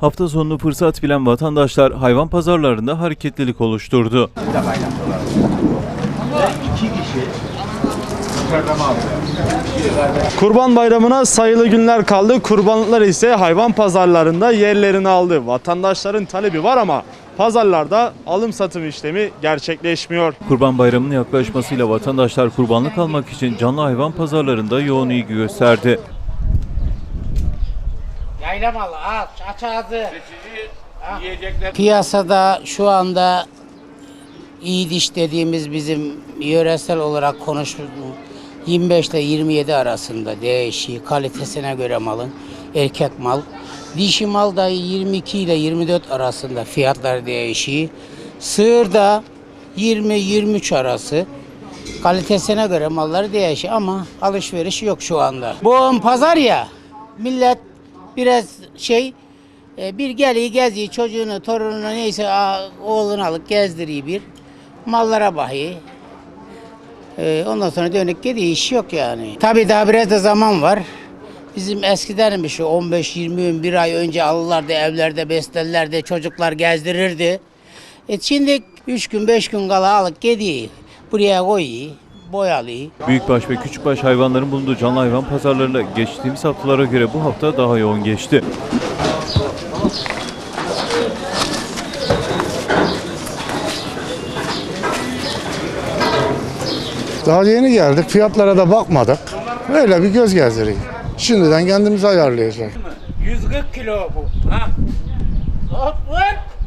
Hafta sonunu fırsat bilen vatandaşlar hayvan pazarlarında hareketlilik oluşturdu. Kurban Bayramı'na sayılı günler kaldı. Kurbanlıklar ise hayvan pazarlarında yerlerini aldı. Vatandaşların talebi var ama pazarlarda alım satım işlemi gerçekleşmiyor. Kurban Bayramı'nın yaklaşmasıyla vatandaşlar kurbanlık almak için canlı hayvan pazarlarında yoğun ilgi gösterdi. Yayla malı aç, aç ağzı. Piyasada şu anda iyi diş dediğimiz bizim yöresel olarak konuştuğumuz 25 ile 27 arasında değişiyor. Kalitesine göre malın erkek mal. Dişi mal da 22 ile 24 arasında fiyatlar değişiyor. Sığır da 20-23 arası. Kalitesine göre malları değişiyor ama alışveriş yok şu anda. Bu pazar ya millet biraz şey e, bir geliyor geziyor çocuğunu torununu neyse a, oğlunu alıp gezdiriyor bir mallara bakıyor. E, ondan sonra dönük gidiyor iş yok yani. Tabii daha biraz da zaman var. Bizim eskiden bir şey 15-20 gün bir ay önce alırlardı evlerde beslerlerdi çocuklar gezdirirdi. E şimdi 3 gün 5 gün kala alıp gidiyor. Buraya koyuyor boyalıyor. Büyükbaş ve küçükbaş hayvanların bulunduğu canlı hayvan pazarlarında geçtiğimiz haftalara göre bu hafta daha yoğun geçti. Daha yeni geldik. Fiyatlara da bakmadık. Öyle bir göz gezdiriyor. Şimdiden kendimizi ayarlayacak. 140 kilo bu. Ha. Hop, vur.